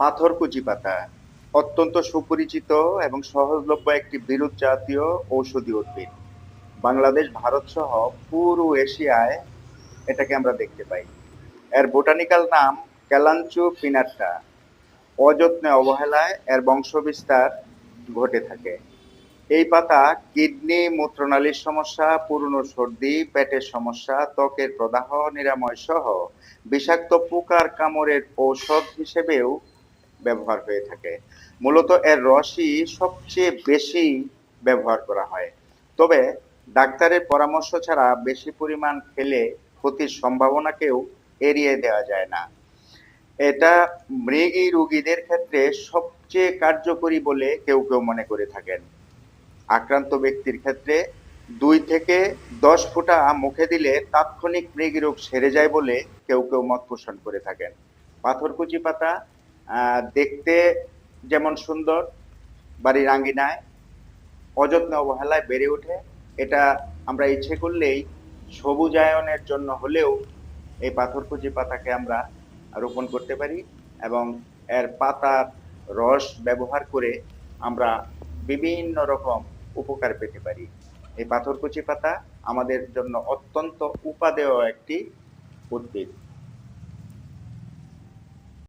পাথরকুচি পাতা, অত্যন্ত সুপরিচিত এবং সহজলভ্য একটি বিরুৎ জাতীয় ঔষধি উদ্ভিদ। বাংলাদেশ, ভারত সহ পুরো এশিয়ায় এটাকে আমরা দেখতে পাই। এর বোটানিক্যাল নাম ক্যালাঞ্চু পিনাট্টা। অযত্নে অবহেলায় এর বংশবিস্তার ঘটে থাকে। এই পাতা কিডনি, মূত্রনালীর সমস্যা, পুরনো সর্দি, পেটের সমস্যা, ত্বকের প্রদাহ, নিরাময় সহ বিষাক্ত পোকার কামড়ের ঔষধ হিসেবেও ব্যবহার হয়ে থাকে। মূলত এর রসই সবচেয়ে বেশি ব্যবহার করা হয়। তবে ডাক্তারের পরামর্শ ছাড়া বেশি পরিমাণ খেলে ক্ষতির সম্ভাবনাকেও এড়িয়ে দেওয়া যায় না। এটা মৃগী রোগীদের ক্ষেত্রে সবচেয়ে কার্যকরী বলে কেউ কেউ মনে করে থাকেন। আক্রান্ত ব্যক্তির ক্ষেত্রে দুই থেকে দশ ফোঁটা মুখে দিলে তাৎক্ষণিক মৃগী রোগ সেরে যায় বলে কেউ কেউ মত পোষণ করে থাকেন। পাথরকুচি পাতা দেখতে যেমন সুন্দর, বাড়ির আঙ্গিনায়, অযত্নে অবহেলায় বেড়ে ওঠে। এটা আমরা ইচ্ছে করলেই সবুজায়নের জন্য হলেও এই পাথরকুচি পাতাকে আমরা রোপণ করতে পারি এবং এর পাতার রস ব্যবহার করে আমরা বিভিন্ন রকম উপকার পেতে পারি। এই পাথরকুচি পাতা আমাদের জন্য অত্যন্ত উপাদেয় একটি উদ্ভিদ।